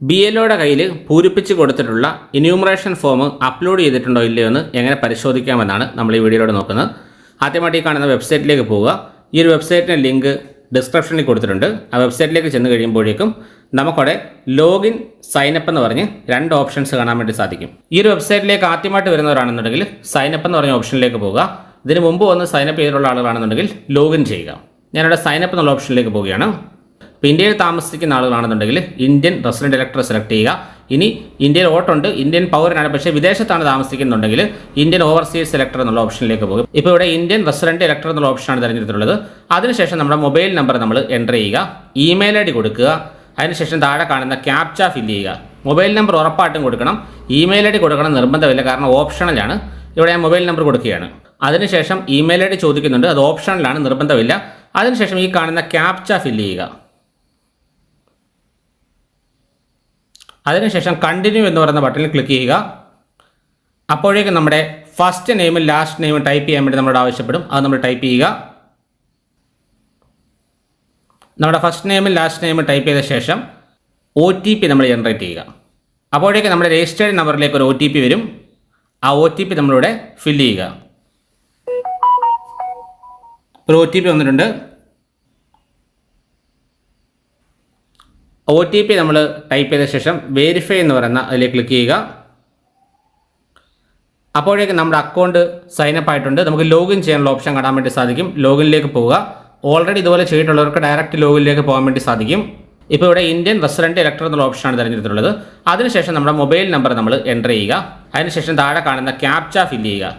B എൽഒയുടെ കയ്യിൽ പൂരിപ്പിച്ച് കൊടുത്തിട്ടുള്ള ഇന്യൂമറേഷൻ ഫോം അപ്ലോഡ് ചെയ്തിട്ടുണ്ടോ ഇല്ലയോ എന്ന് എങ്ങനെ പരിശോധിക്കാമെന്നാണ് നമ്മൾ ഈ വീഡിയോയിലൂടെ നോക്കുന്നത്. ആദ്യമായിട്ട് ഈ കാണുന്ന വെബ്സൈറ്റിലേക്ക് പോവുക. ഈ ഒരു വെബ്സൈറ്റിന്റെ ലിങ്ക് ഡിസ്ക്രിപ്ഷനിൽ കൊടുത്തിട്ടുണ്ട്. ആ വെബ്സൈറ്റിലേക്ക് ചെന്ന് കഴിയുമ്പോഴേക്കും നമുക്കവിടെ ലോഗിൻ സൈനപ്പ് എന്ന് പറഞ്ഞ് രണ്ട് ഓപ്ഷൻസ് കാണാൻ വേണ്ടി സാധിക്കും. ഈ ഒരു വെബ്സൈറ്റിലേക്ക് ആദ്യമായിട്ട് വരുന്നവരാണെന്നുണ്ടെങ്കിൽ സൈനപ്പ് എന്ന് പറഞ്ഞ ഓപ്ഷനിലേക്ക് പോവുക. ഇതിന് മുമ്പ് വന്ന് സൈനപ്പ് ചെയ്തിട്ടുള്ള ആളുകളാണെന്നുണ്ടെങ്കിൽ ലോഗിൻ ചെയ്യുക. ഞാനിവിടെ സൈനപ്പ് എന്നുള്ള ഓപ്ഷനിലേക്ക് പോവുകയാണ്. ഇപ്പോൾ ഇന്ത്യയിൽ താമസിക്കുന്ന ആളുകളാണെന്നുണ്ടെങ്കിൽ ഇന്ത്യൻ റെസിഡന്റ് ഇലക്ടർ സെലക്ട് ചെയ്യുക. ഇനി ഇന്ത്യയിൽ വോട്ടുണ്ട് ഇന്ത്യൻ പൗരനാണ്. പക്ഷേ വിദേശത്താണ് താമസിക്കുന്നുണ്ടെങ്കിൽ ഇന്ത്യൻ ഓവർസീസ് സെലക്ടർ എന്നുള്ള ഓപ്ഷനിലേക്ക് പോകും. ഇപ്പോൾ ഇവിടെ ഇന്ത്യൻ റെസിഡന്റ് ഇലക്ടർ എന്നുള്ള ഓപ്ഷനാണ് തിരഞ്ഞെടുത്തിട്ടുള്ളത്. അതിനുശേഷം നമ്മുടെ മൊബൈൽ നമ്പർ നമ്മൾ എന്റർ ചെയ്യുക. ഇമെയിൽ ഐ ഡി കൊടുക്കുക. അതിനുശേഷം താഴെ കാണുന്ന ക്യാപ്ച ഫിൽ ചെയ്യുക. മൊബൈൽ നമ്പർ ഉറപ്പായിട്ടും കൊടുക്കണം. ഇമെയിൽ ഐ ഡി കൊടുക്കണം നിർബന്ധമില്ല കാരണം ഓപ്ഷണലാണ് ഇവിടെ ഞാൻ മൊബൈൽ നമ്പർ കൊടുക്കുകയാണ്. അതിനുശേഷം ഇമെയിൽ ഐ ഡി ചോദിക്കുന്നുണ്ട് അത് ഓപ്ഷണലാണ് നിർബന്ധമില്ല. അതിനുശേഷം ഈ കാണുന്ന ക്യാപ്ച ഫില്ല് ചെയ്യുക. അതിനുശേഷം കണ്ടിന്യൂ എന്ന് പറയുന്ന ബട്ടണിൽ ക്ലിക്ക് ചെയ്യുക. അപ്പോഴേക്കും നമ്മുടെ ഫസ്റ്റ് നെയിമും ലാസ്റ്റ് നെയിമും ടൈപ്പ് ചെയ്യാൻ വേണ്ടി നമ്മളോട് ആവശ്യപ്പെടും. അത് നമ്മൾ ടൈപ്പ് ചെയ്യുക. നമ്മുടെ ഫസ്റ്റ് നെയിമും ലാസ്റ്റ് നെയിമും ടൈപ്പ് ചെയ്ത ശേഷം ഒ ടി പി നമ്മൾ ജനറേറ്റ് ചെയ്യുക. അപ്പോഴേക്കും നമ്മുടെ രജിസ്റ്റേർഡ് നമ്പറിലേക്ക് ഒരു ഒ ടി പി വരും. ആ ഒ ടി പി നമ്മളിവിടെ ഫില്ല് ചെയ്യുക. ഒരു ഒ ടി പി വന്നിട്ടുണ്ട്. ഒ ടി പി നമ്മൾ ടൈപ്പ് ചെയ്ത ശേഷം വെരിഫൈ എന്ന് പറയുന്ന അതിൽ ക്ലിക്ക് ചെയ്യുക. അപ്പോഴേക്ക് നമ്മുടെ അക്കൗണ്ട് സൈനപ്പ് ആയിട്ടുണ്ട്. നമുക്ക് ലോഗിൻ ചെയ്യാനുള്ള ഓപ്ഷൻ കാണാൻ വേണ്ടി സാധിക്കും. ലോഗിനിലേക്ക് പോവുക. ഓൾറെഡി ഇതുപോലെ ചെയ്തിട്ടുള്ളവർക്ക് ഡയറക്റ്റ് ലോഗിനിലേക്ക് പോകാൻ വേണ്ടി സാധിക്കും. ഇപ്പോൾ ഇവിടെ ഇന്ത്യൻ റെസിഡന്റ് ഇലക്ടർ എന്നുള്ള ഓപ്ഷനാണ് തിരഞ്ഞെടുത്തിട്ടുള്ളത്. അതിനുശേഷം നമ്മുടെ മൊബൈൽ നമ്പർ നമ്മൾ എന്റർ ചെയ്യുക. അതിനുശേഷം താഴെ കാണുന്ന ക്യാപ്ച ഫില്ല് ചെയ്യുക.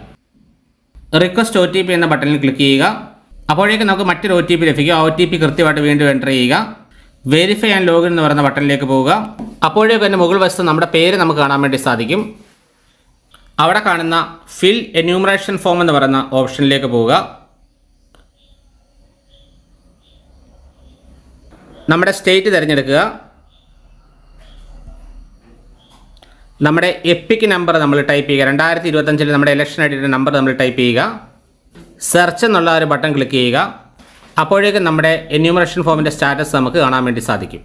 റിക്വസ്റ്റ് ഒ ടി പി എന്ന ബട്ടണിൽ ക്ലിക്ക് ചെയ്യുക. അപ്പോഴേക്കും നമുക്ക് മറ്റൊരു ഒ ടി പി ലഭിക്കും. ആ ഒ ടി പി കൃത്യമായിട്ട് വീണ്ടും എന്റർ ചെയ്യുക. വെരിഫൈ ആൻഡ് ലോഗിൻ എന്ന് പറയുന്ന ബട്ടണിലേക്ക് പോവുക. അപ്പോഴേക്കും എന്റെ മുകൾ വശത്ത് നമ്മുടെ പേര് നമുക്ക് കാണാൻ വേണ്ടി സാധിക്കും. അവിടെ കാണുന്ന ഫിൽ എന്യൂമറേഷൻ ഫോം എന്ന് പറയുന്ന ഓപ്ഷനിലേക്ക് പോവുക. നമ്മുടെ സ്റ്റേറ്റ് തിരഞ്ഞെടുക്കുക. നമ്മുടെ എപ്പിക് നമ്പർ നമ്മൾ ടൈപ്പ് ചെയ്യുക. രണ്ടായിരത്തി ഇരുപത്തഞ്ചിൽ നമ്മുടെ ഇലക്ഷൻ ഐ നമ്പർ നമ്മൾ ടൈപ്പ് ചെയ്യുക. സെർച്ച് എന്നുള്ള ഒരു ബട്ടൺ ക്ലിക്ക് ചെയ്യുക. അപ്പോഴേക്കും നമ്മുടെ എന്യൂമറേഷൻ ഫോമിന്റെ സ്റ്റാറ്റസ് നമുക്ക് കാണാൻ വേണ്ടി സാധിക്കും.